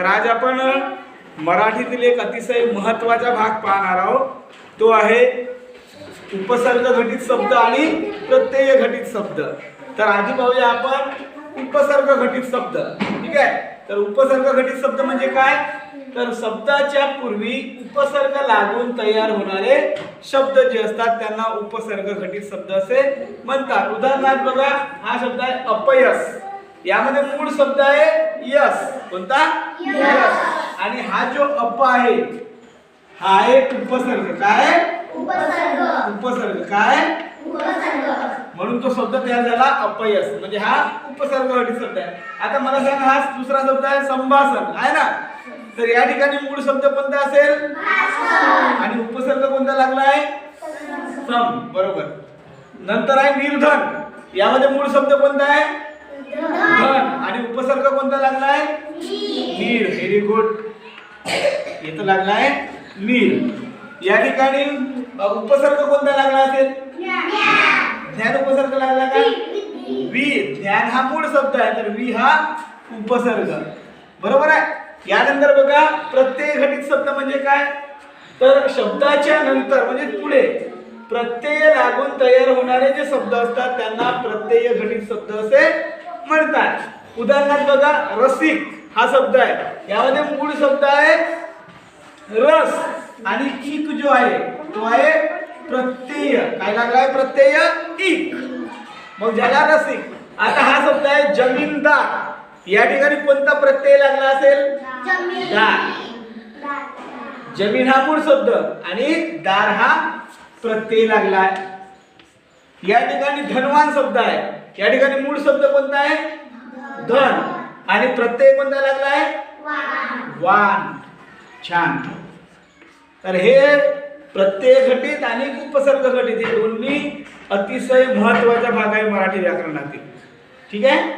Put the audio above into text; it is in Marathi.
तर आज आपण मराठीतील एक अतिशय महत्त्वाचा भाग पाहणार आहोत. तो आहे उपसर्ग घटित शब्द आणि प्रत्यय घटित शब्द. तर आधी पाहूया आपण उपसर्ग घटित शब्द. ठीक आहे? तर उपसर्ग घटित शब्द म्हणजे काय? तर शब्दाच्या पूर्वी उपसर्ग लागून तयार होणारे शब्द जे असतात त्यांना उपसर्ग घटित शब्द असे म्हणतात. उदाहरणार्थ बघा हा शब्द आहे अपयस यामध्ये मूळ शब्द आहे यस कोणता? यस आणि हा जो अप आहे हा आहे उपसर्ग. काय? उपसर्ग. काय? म्हणून तो शब्द तयार झाला अपयस म्हणजे हा उपसर्ग घटित शब्द आहे. आता मला सांग हा दुसरा शब्द आहे संभाषण. आहे ना? तर या ठिकाणी मूळ शब्द कोणता असेल? आणि उपसर्ग कोणता लागला आहे? सम. बरोबर. नंतर आहे निर्धन. यामध्ये मूळ शब्द कोणता आहे? धन आणि उपसर्ग कोणता लागला आहे नीर व्हेरी गुड इथं लागला आहे नीर या ठिकाणी उपसर्ग कोणता लागला असेल? ज्ञान. उपसर्ग लागला का? वी. ज्ञान हा मूळ शब्द आहे तर वी हा उपसर्ग. बरोबर आहे? यानंतर बघा प्रत्यय घटित शब्द म्हणजे काय? तर शब्दाच्या नंतर म्हणजे पुढे प्रत्यय लागून तयार होणारे जे शब्द असतात त्यांना प्रत्यय घटित शब्द असे म्हणतात उदाहरणार्थ बघा रसिक हा शब्द आहे. यामध्ये मूळ शब्द आहे रस. आणि इक जो आहे तो आहे प्रत्यय. काय लागलाय? प्रत्यय इक. मग ज्याला रसिक. आता हा शब्द आहे जमीनदार. या ठिकाणी कोणता प्रत्यय लागला असेल? जमीन हा मूळ शब्द आणि दार हा प्रत्यय लागलाय. या ठिकाणी धनवान शब्द आहे. या ठिकाणी मूळ शब्द कोणता आहे? धन. आणि प्रत्यय कोणता लागलाय वान. छान. तर हे प्रत्यय घटित आणि उपसर्ग घटित हे दोन्ही अतिशय महत्त्वाचा भाग आहे मराठी व्याकरणातील. ठीक आहे?